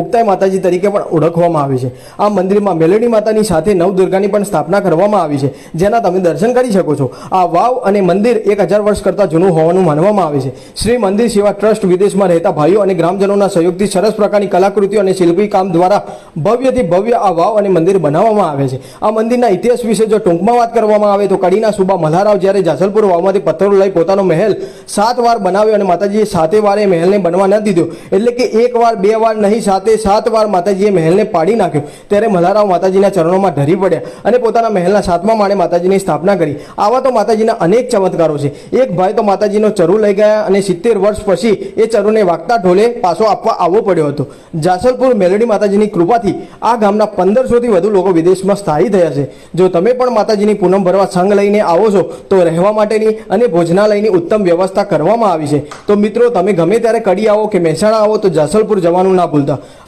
ઉગતાઈ માતાજી તરીકે પણ ઓળખવામાં આવે છે. આ મંદિરમાં મેલડી માતાની સાથે નવદુર્ગાની પણ સ્થાપના કરવામાં આવી છે. જેના તમે દર્શન કરી શકો છો. આ વાવ અને મંદિર એક હજાર વર્ષ કરતાં જૂનું હોવાનું માનવામાં આવે છે. શ્રી મંદિર સેવા ટ્રસ્ટ વિદેશમાં રહેતા ભાઈઓ અને ગ્રામજનોના સહયોગથી સરસ પ્રકારની કલાકૃતિઓ અને શિલ્પી કામ દ્વારા ભવ્યથી ભવ્ય આ વાવ અને મંદિર બનાવવામાં આવે છે. આ મંદિરના ઇતિહાસ વિશે જો ટૂંકમાં વાત કરવામાં આવે તો કડીના સુબા મલ્હારાવ જ્યારે જાસલપુર વાવમાંથી પથ્થરો લઈ પોતાનો મહેલ સાત વાર બનાવ્યો અને માતાજીએ સાતે વાર મહેલને બનવા ન દીધો. એટલે કે એક વાર, બે વાર નહીં સાતે સાત વાર માતાજીએ મહેલને પાડી નાખ્યો. ત્યારે મલ્હારાવ માતાજીના ચરણોમાં ઢરી પડ્યા અને પોતાના મહેલના સાતમા માળે માતાજીની સ્થાપના કરી. આવા તો માતાજીના અનેક ચમત્કારો છે. એક ભાઈ તો માતાજીનો ચરુ લઈ ગયા અને સિત્તેર વર્ષ પછી એ ચરુને વાગતા ઢોલે પાછો આપવા આવવો પડ્યો હતો. જાસલપુર મેલડી માતાજીની કૃપાથી આ ગામના પંદરસોથી વધુ લોકો વિદેશમાં સ્થાયી થયા છે. જો તમે પણ માતાજીની પૂનમ ભરવા સંઘ લઈને આવો છો, તો રહેવા માટેની અને ભોજનાલયની ઉત્તમ વ્યવસ્થા કરવામાં આવી છે. તો મિત્રો, તમે ગમે ત્યારે કડી આવો કે મહેસાણા આવો, તો જાસલપુર જવાનું ના ભૂલતા.